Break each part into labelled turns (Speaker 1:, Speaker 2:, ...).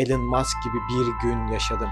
Speaker 1: Elon Musk gibi bir gün yaşadım.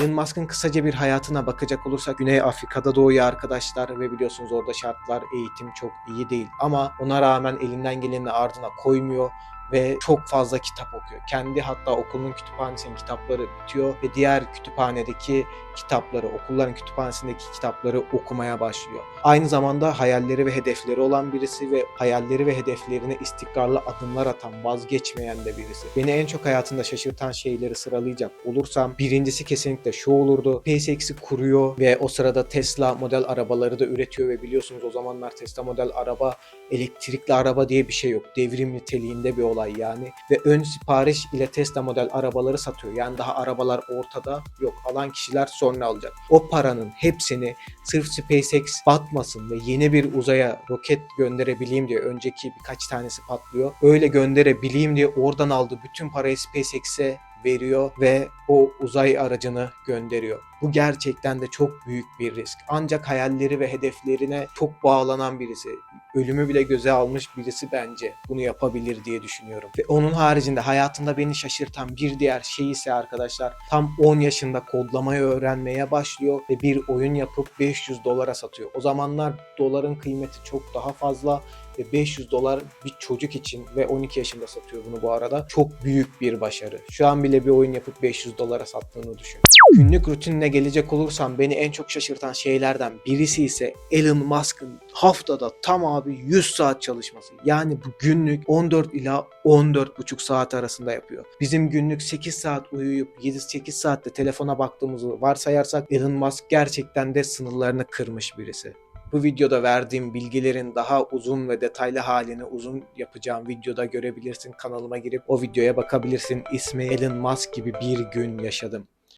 Speaker 1: Elon Musk'ın kısaca bir hayatına bakacak olursak Güney Afrika'da doğuyor arkadaşlar ve biliyorsunuz orada şartlar, eğitim çok iyi değil. Ama ona rağmen elinden geleni ardına koymuyor ve çok fazla kitap okuyor. Kendi hatta okulun kütüphanesinin kitapları bitiyor ve diğer kütüphanedeki kitapları, okulların kütüphanesindeki kitapları okumaya başlıyor. Aynı zamanda hayalleri ve hedefleri olan birisi ve hayalleri ve hedeflerine istikrarlı adımlar atan, vazgeçmeyen de birisi. Beni en çok hayatında şaşırtan şeyleri sıralayacak olursam birincisi kesinlikle şu olurdu. SpaceX'i kuruyor ve o sırada Tesla model arabaları da üretiyor ve biliyorsunuz o zamanlar Tesla model araba elektrikli araba diye bir şey yok. Devrim niteliğinde bir olay yani. Ve ön sipariş ile Tesla model arabaları satıyor. Yani daha arabalar ortada yok. Alan kişiler sonra alacak. O paranın hepsini sırf SpaceX batmasın ve yeni bir uzaya roket gönderebileyim diye önceki birkaç tanesi patlıyor. Öyle gönderebileyim diye oradan aldığı bütün parayı SpaceX'e veriyor ve o uzay aracını gönderiyor. Bu gerçekten de çok büyük bir risk. Ancak hayalleri ve hedeflerine çok bağlanan birisi, ölümü bile göze almış birisi bence bunu yapabilir diye düşünüyorum. Ve onun haricinde hayatında beni şaşırtan bir diğer şey ise arkadaşlar tam 10 yaşında kodlamayı öğrenmeye başlıyor ve bir oyun yapıp 500 dolara satıyor. O zamanlar doların kıymeti çok daha fazla 500 dolar bir çocuk için ve 12 yaşında satıyor bunu bu arada. Çok büyük bir başarı. Şu an bile bir oyun yapıp 500 dolara sattığını düşün. Günlük rutinine gelecek olursam beni en çok şaşırtan şeylerden birisi ise Elon Musk'ın haftada tam abi 100 saat çalışması. Yani bu günlük 14 ila 14,5 saat arasında yapıyor. Bizim günlük 8 saat uyuyup 7-8 saatte telefona baktığımızı varsayarsak Elon Musk gerçekten de sınırlarını kırmış birisi. Bu videoda verdiğim bilgilerin daha uzun ve detaylı halini uzun yapacağım videoda görebilirsin. Kanalıma girip o videoya bakabilirsin. İsmi Elon Musk gibi bir gün yaşadım.